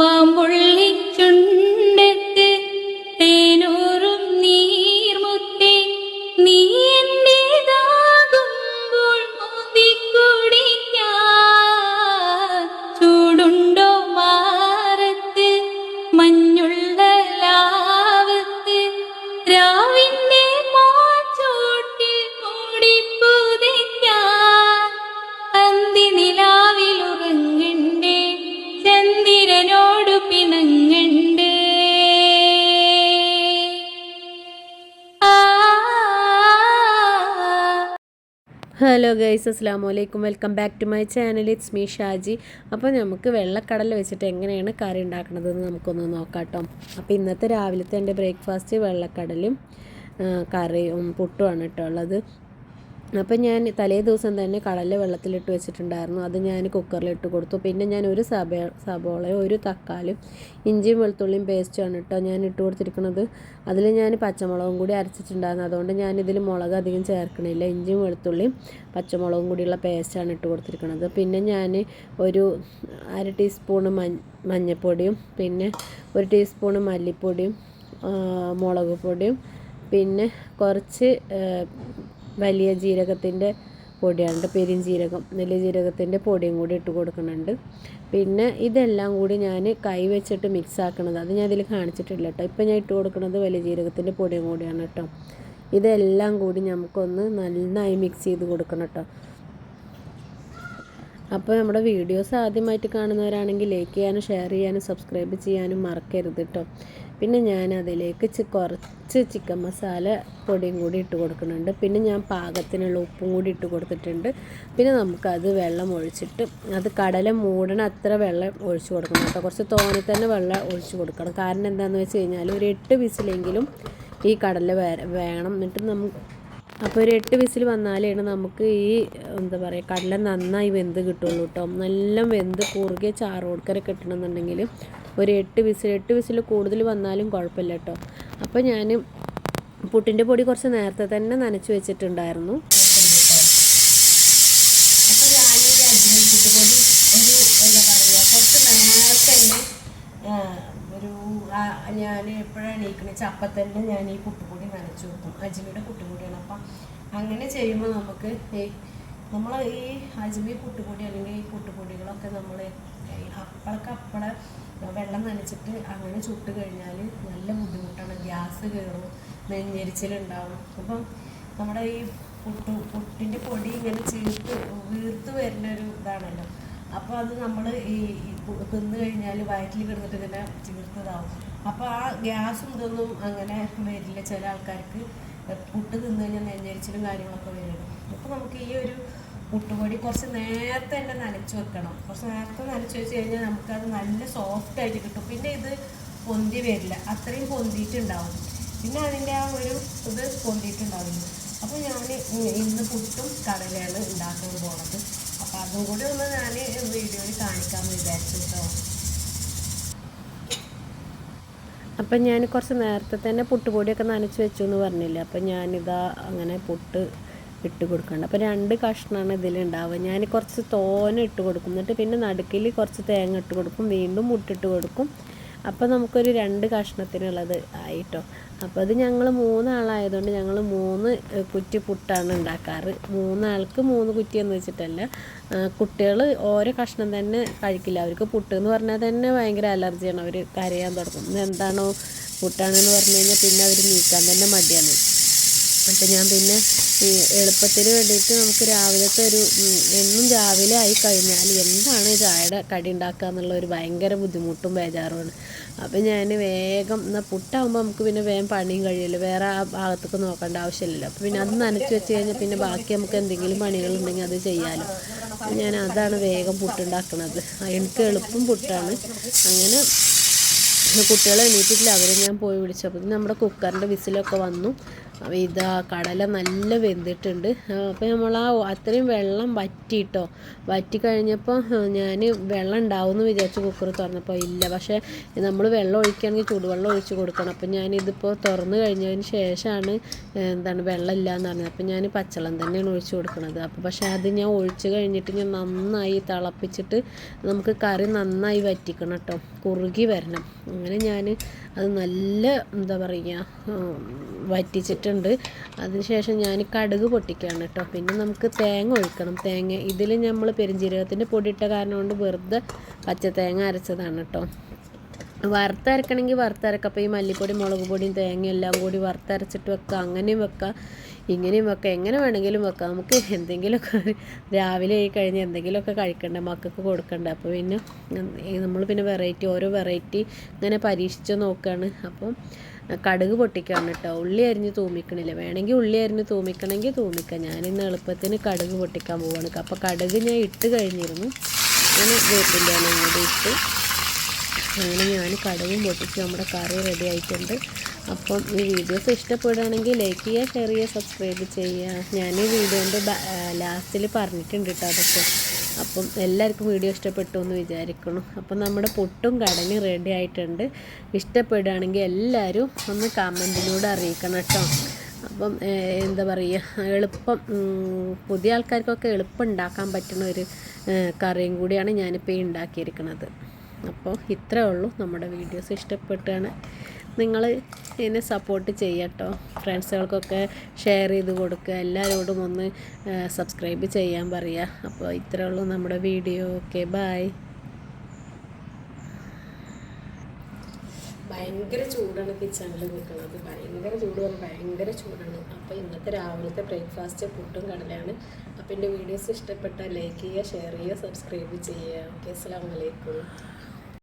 மாம்புள்ள hello guys അസ്സാം വലൈക്കും welcome back to my channel it's me Shaji അപ്പോൾ നമുക്ക് വെള്ളക്കടല വെച്ചിട്ട് എങ്ങനെയാണ് കറി ഉണ്ടാക്കണതെന്ന് നമുക്കൊന്ന് നോക്കാം കേട്ടോ അപ്പോൾ ഇന്നത്തെ രാവിലത്തെ എന്റെ ബ്രേക്ക്ഫാസ്റ്റ് വെള്ളക്കടലും കറിയും പുട്ടുമാണ് കേട്ടോ ഉള്ളത്. അപ്പം ഞാൻ തലേ ദിവസം തന്നെ കടല വെള്ളത്തിലിട്ട് വെച്ചിട്ടുണ്ടായിരുന്നു. അത് ഞാൻ കുക്കറിലിട്ട് കൊടുത്തു. പിന്നെ ഞാൻ ഒരു സബ സബോളയും ഒരു തക്കാളിയും ഇഞ്ചിയും വെളുത്തുള്ളിയും പേസ്റ്റുമാണ് കേട്ടോ ഞാൻ ഇട്ട് കൊടുത്തിരിക്കുന്നത്. അതിൽ ഞാൻ പച്ചമുളകും കൂടി അരച്ചിട്ടുണ്ടായിരുന്നു. അതുകൊണ്ട് ഞാൻ ഇതിൽ മുളക് അധികം ചേർക്കണില്ല. ഇഞ്ചിയും വെളുത്തുള്ളിയും പച്ചമുളകും കൂടിയുള്ള പേസ്റ്റാണ് ഇട്ട് കൊടുത്തിരിക്കുന്നത്. പിന്നെ ഞാൻ ഒരു അര ടീസ്പൂണ് മഞ്ഞ മഞ്ഞൾപ്പൊടിയും പിന്നെ ഒരു ടീസ്പൂണ് മല്ലിപ്പൊടിയും മുളക് പൊടിയും പിന്നെ കുറച്ച് വലിയ ജീരകത്തിന്റെ പൊടിയാണ്. പെരിഞ്ജീരകം വലിയ ജീരകത്തിന്റെ പൊടിയും കൂടി ഇട്ട് കൊടുക്കുന്നുണ്ട്. പിന്നെ ഇതെല്ലാം കൂടി ഞാൻ കൈ വെച്ചിട്ട് മിക്സ് ആക്കണത്. അത് ഞാൻ ഇതിൽ കാണിച്ചിട്ടില്ല കേട്ടോ. ഇപ്പം ഞാൻ ഇട്ട് കൊടുക്കുന്നത് വലിയ ജീരകത്തിന്റെ പൊടിയും കൂടിയാണ് കേട്ടോ. ഇതെല്ലാം കൂടി നമുക്കൊന്ന് നന്നായി മിക്സ് ചെയ്ത് കൊടുക്കണം കേട്ടോ. അപ്പോൾ നമ്മുടെ വീഡിയോസ് ആദ്യമായിട്ട് കാണുന്നവരാണെങ്കിൽ ലൈക്ക് ചെയ്യാനും ഷെയർ ചെയ്യാനും സബ്സ്ക്രൈബ് ചെയ്യാനും മറക്കരുത് കേട്ടോ. പിന്നെ ഞാൻ അതിലേക്ക് കുറച്ച് ചിക്കൻ മസാല പൊടിയും കൂടി ഇട്ട് കൊടുക്കുന്നുണ്ട്. പിന്നെ ഞാൻ പാകത്തിനുള്ള ഉപ്പും കൂടി ഇട്ട് കൊടുത്തിട്ടുണ്ട്. പിന്നെ നമുക്കത് വെള്ളം ഒഴിച്ചിട്ട് അത് കടല മൂടണ അത്ര വെള്ളം ഒഴിച്ച് കൊടുക്കണം കേട്ടോ. കുറച്ച് തോനെ തന്നെ വെള്ളം ഒഴിച്ച് കൊടുക്കണം. കാരണം എന്താണെന്ന് വെച്ച് കഴിഞ്ഞാൽ ഒരു എട്ട് വിസിലെങ്കിലും ഈ കടല വേണം. എന്നിട്ട് നമുക്ക് അപ്പോൾ ഒരു എട്ട് വിസിൽ വന്നാലാണ് നമുക്ക് ഈ എന്താ പറയുക കടല നന്നായി വെന്ത് കിട്ടുള്ളൂ കേട്ടോ നല്ല വെന്ത് കുറുകിയ ചാറോടുക്കര കിട്ടണമെന്നുണ്ടെങ്കിൽ ഒരു എട്ട് വിസിൽ എട്ട് വിസിൽ കൂടുതൽ വന്നാലും കുഴപ്പമില്ല കേട്ടോ അപ്പോൾ ഞാൻ പുട്ടിന്റെ പൊടി കുറച്ച് നേരത്തെ തന്നെ നനച്ച് വെച്ചിട്ടുണ്ടായിരുന്നു. ഒരു എന്താ പറയുക കുറച്ച് നേരത്തെ തന്നെ ഒരു ഞാൻ എപ്പോഴാണ് എണീക്കണ? അപ്പം ഞാൻ ഈ പുട്ടുപൊടി നനച്ചു വെക്കും അജ്മിയുടെ പുട്ടുപൊടിയാണ് അപ്പം അങ്ങനെ ചെയ്യുമ്പോൾ നമുക്ക് ഈ നമ്മൾ ഈ അജ്മി പുട്ടുപൊടി അല്ലെങ്കിൽ ഈ പുട്ടുപൊടികളൊക്കെ നമ്മൾ അപ്പളൊക്കെ അപ്പള വെള്ളം നനച്ചിട്ട് അങ്ങനെ ചുട്ട് കഴിഞ്ഞാൽ നല്ല ബുദ്ധിമുട്ടാണ്. ഗ്യാസ് കയറും നെഞ്ഞരിച്ചിലുണ്ടാവും. അപ്പം നമ്മുടെ ഈ പുട്ടു പുട്ടിന്റെ പൊടി ഇങ്ങനെ ചീർത്ത് വീർത്ത് വരുന്ന ഒരു ഇതാണല്ലോ. അപ്പോൾ അത് നമ്മൾ ഈ തിന്നു കഴിഞ്ഞാൽ വയറ്റിൽ കിടന്നിട്ട് ഇങ്ങനെ ചീർത്തതാവും. അപ്പോൾ ആ ഗ്യാസും ഇതൊന്നും അങ്ങനെ വരില്ല. ചില ആൾക്കാർക്ക് പുട്ട് തിന്നു കഴിഞ്ഞാൽ നെഞ്ഞരിച്ചിലും കാര്യങ്ങളൊക്കെ വരുള്ളൂ അപ്പോൾ നമുക്ക് ഈ ഒരു പുട്ടുപൊടി കുറച്ച് നേരത്തെ തന്നെ നനച്ച് വെക്കണം. കുറച്ച് നേരത്തെ നനച്ച് വെച്ച് കഴിഞ്ഞാൽ നമുക്കത് നല്ല സോഫ്റ്റ് ആയിട്ട് കിട്ടും. പിന്നെ ഇത് പൊന്തി വരില്ല. അത്രയും പൊന്തിയിട്ടുണ്ടാവും. പിന്നെ അതിന്റെ ആ ഒരു ഇത് പൊന്തിയിട്ടുണ്ടാവില്ല. അപ്പോൾ ഞാൻ ഇന്ന് പുട്ടും കടലയാണ് ഉണ്ടാക്കാൻ പോണത്. അപ്പോൾ അതും കൂടി ഒന്ന് ഞാൻ വീഡിയോയിൽ കാണിക്കാമെന്ന് വിചാരിച്ചു കേട്ടോ അപ്പം ഞാൻ കുറച്ച് നേരത്തെ തന്നെ പുട്ടുപൊടിയൊക്കെ നനച്ച് വെച്ചു എന്ന് പറഞ്ഞില്ല അപ്പം ഞാനിതാ അങ്ങനെ പുട്ട് ഇട്ട് കൊടുക്കണം അപ്പോൾ രണ്ട് കഷ്ണമാണ് ഇതിലുണ്ടാവുക. ഞാൻ കുറച്ച് തോന ഇട്ട് കൊടുക്കും. എന്നിട്ട് പിന്നെ നടുക്കിൽ കുറച്ച് തേങ്ങ ഇട്ട് കൊടുക്കും. വീണ്ടും മുട്ടിട്ട് കൊടുക്കും. അപ്പോൾ നമുക്കൊരു രണ്ട് കഷ്ണത്തിനുള്ളത് ആയിട്ടോ. അപ്പോൾ അത് ഞങ്ങൾ മൂന്നാളായതുകൊണ്ട് ഞങ്ങൾ മൂന്ന് കുറ്റി പുട്ടാണ് ഉണ്ടാക്കാറ്. മൂന്നാൾക്ക് മൂന്ന് കുറ്റി എന്ന് വെച്ചിട്ടല്ല കുട്ടികൾ ഓരോ കഷ്ണം തന്നെ കഴിക്കില്ല. അവർക്ക് പുട്ട് എന്ന് പറഞ്ഞാൽ തന്നെ ഭയങ്കര അലർജിയാണ്. അവർ കരയാൻ തുടങ്ങും. എന്താണോ പുട്ടാണെന്ന് പറഞ്ഞു കഴിഞ്ഞാൽ പിന്നെ അവർ നീക്കാൻ തന്നെ മടിയാണ്. അപ്പം ഞാൻ പിന്നെ എളുപ്പത്തിന് വേണ്ടിയിട്ട് നമുക്ക് രാവിലത്തെ ഒരു എന്നും രാവിലെ ആയി കഴിഞ്ഞാൽ എന്താണ് ചായയുടെ കടി ഉണ്ടാക്കുക എന്നുള്ള ഒരു ഭയങ്കര ബുദ്ധിമുട്ടും ബേജാറുമാണ്. അപ്പം ഞാൻ വേഗം എന്നാൽ പുട്ടാകുമ്പോൾ നമുക്ക് പിന്നെ വേഗം പണിയും കഴിയുമല്ലോ. വേറെ ആ ഭാഗത്തൊക്കെ നോക്കേണ്ട ആവശ്യമില്ലല്ലോ. അപ്പം പിന്നെ അത് നനച്ച് വെച്ച് കഴിഞ്ഞാൽ പിന്നെ ബാക്കി നമുക്ക് എന്തെങ്കിലും പണികളുണ്ടെങ്കിൽ അത് ചെയ്യാമല്ലോ അപ്പം ഞാൻ അതാണ് വേഗം പുട്ടുണ്ടാക്കുന്നത് എനിക്ക് എളുപ്പം പുട്ടാണ്. അങ്ങനെ കുട്ടികളെ എണീറ്റിട്ടില്ല. അവരെ ഞാൻ പോയി വിളിച്ചപ്പോൾ നമ്മുടെ കുക്കറിന്റെ വിസിലൊക്കെ വന്നു. അപ്പോൾ ഇതാ കടല നല്ല വെന്തിട്ടുണ്ട്. അപ്പോൾ നമ്മൾ ആ അത്രയും വെള്ളം വറ്റിട്ടോ. വറ്റി കഴിഞ്ഞപ്പോൾ ഞാൻ വെള്ളം ഉണ്ടാവും എന്ന് വിചാരിച്ച് കുക്കർ തുറന്നപ്പോൾ ഇല്ല. പക്ഷേ നമ്മൾ വെള്ളം ഒഴിക്കുകയാണെങ്കിൽ ചൂടുവെള്ളം ഒഴിച്ച് കൊടുക്കണം. അപ്പം ഞാനിതിപ്പോൾ തുറന്നു കഴിഞ്ഞതിന് ശേഷമാണ് എന്താണ് വെള്ളം ഇല്ല എന്ന് പറഞ്ഞത്. അപ്പം ഞാൻ പച്ചളം തന്നെയാണ് ഒഴിച്ച് കൊടുക്കുന്നത്. അപ്പോൾ പക്ഷേ അത് ഞാൻ ഒഴിച്ച് കഴിഞ്ഞിട്ട് ഞാൻ നന്നായി തിളപ്പിച്ചിട്ട് നമുക്ക് കറി നന്നായി വറ്റിക്കണം കേട്ടോ. കുറുകി വരണം. അങ്ങനെ ഞാൻ അത് നല്ല എന്താ പറയുക വറ്റിച്ചിട്ടുണ്ട്. അതിനുശേഷം ഞാൻ കടുക് പൊട്ടിക്കുകയാണ് കേട്ടോ. പിന്നെ നമുക്ക് തേങ്ങ ഒഴിക്കണം. തേങ്ങ ഇതിൽ നമ്മൾ പെരുംജീരകത്തിന്റെ പൊടി ഇട്ട കാരണം കൊണ്ട് വെറുതെ പച്ച തേങ്ങ അരച്ചതാണ് കേട്ടോ. വറുത്തരക്കണമെങ്കിൽ വറുത്തരക്കാം. അപ്പോൾ ഈ മല്ലിപ്പൊടി മുളക് പൊടിയും തേങ്ങയും എല്ലാം കൂടി വറുത്തരച്ചിട്ട് വെക്കുക അങ്ങനെയും വെക്കാം. ഇങ്ങനെയും വെക്കാം. എങ്ങനെ വേണമെങ്കിലും വെക്കാം. നമുക്ക് എന്തെങ്കിലുമൊക്കെ രാവിലെ ആയി കഴിഞ്ഞ് എന്തെങ്കിലുമൊക്കെ കഴിക്കണ്ട? മക്കൾക്ക് കൊടുക്കണ്ട? അപ്പോൾ പിന്നെ നമ്മൾ പിന്നെ വെറൈറ്റി ഓരോ വെറൈറ്റി ഇങ്ങനെ പരീക്ഷിച്ച് നോക്കുകയാണ് അപ്പം കടുക് പൊട്ടിക്കാണ് കേട്ടോ ഉള്ളി അരിഞ്ഞ് തൂമിക്കണില്ല? വേണമെങ്കിൽ ഉള്ളി അരിഞ്ഞ് തൂമിക്കണമെങ്കിൽ തൂമിക്കാം. ഞാനിന്ന് എളുപ്പത്തിന് കടുക് പൊട്ടിക്കാൻ പോവാണ്. അപ്പോൾ കടുക് ഞാൻ ഇട്ട് കഴിഞ്ഞിരുന്നു. ഞാൻ വേപ്പിന്റെ ഇട്ട് അങ്ങനെ ഞാൻ കടവും പൊട്ടിച്ച് നമ്മുടെ കറി റെഡി ആയിട്ടുണ്ട്. അപ്പം ഈ വീഡിയോസ് ഇഷ്ടപ്പെടുകയാണെങ്കിൽ ലൈക്ക് ചെയ്യുക ഷെയർ ചെയ്യുക സബ്സ്ക്രൈബ് ചെയ്യുക. ഞാൻ ഈ വീഡിയോന്റെ ലാസ്റ്റിൽ പറഞ്ഞിട്ടുണ്ട് കേട്ടോ അതൊക്കെ. അപ്പം എല്ലാവർക്കും വീഡിയോ ഇഷ്ടപ്പെട്ടു എന്ന് വിചാരിക്കണം അപ്പം നമ്മുടെ പൊട്ടും കടലും റെഡി ആയിട്ടുണ്ട്. ഇഷ്ടപ്പെടുകയാണെങ്കിൽ എല്ലാവരും ഒന്ന് കമന്റിലൂടെ അറിയിക്കണം കേട്ടോ അപ്പം എന്താ പറയുക എളുപ്പം പുതിയ ആൾക്കാർക്കൊക്കെ എളുപ്പം ഉണ്ടാക്കാൻ പറ്റുന്ന ഒരു കറിയും കൂടിയാണ് ഞാനിപ്പോൾ ഈ ഉണ്ടാക്കിയിരിക്കുന്നത്. അപ്പോൾ ഇത്രേ ഉള്ളൂ നമ്മുടെ വീഡിയോസ് ഇഷ്ടപ്പെട്ടാണ്. നിങ്ങൾ എന്നെ സപ്പോർട്ട് ചെയ്യട്ടോ ഫ്രണ്ട്സുകൾക്കൊക്കെ ഷെയർ ചെയ്ത് കൊടുക്കുക. എല്ലാവരോടും ഒന്ന് സബ്സ്ക്രൈബ് ചെയ്യാൻ പറയുക. അപ്പോൾ ഇത്രേ ഉള്ളൂ നമ്മുടെ വീഡിയോ. ഓക്കെ ബായ് ഭയങ്കര ചൂടാണ് കിച്ചണിൽ നിൽക്കുന്നത് ഭയങ്കര ചൂട് ഭയങ്കര ചൂടാണ്. അപ്പോൾ ഇന്നത്തെ രാവിലത്തെ ബ്രേക്ക്ഫാസ്റ്റ് പുട്ടും കടലയാണ്. അപ്പോൾ എന്റെ വീഡിയോസ് ഇഷ്ടപ്പെട്ടാൽ ലൈക്ക് ചെയ്യുക ഷെയർ ചെയ്യുക സബ്സ്ക്രൈബ് ചെയ്യുക. ഓക്കെ അസ്സാം വലൈക്കും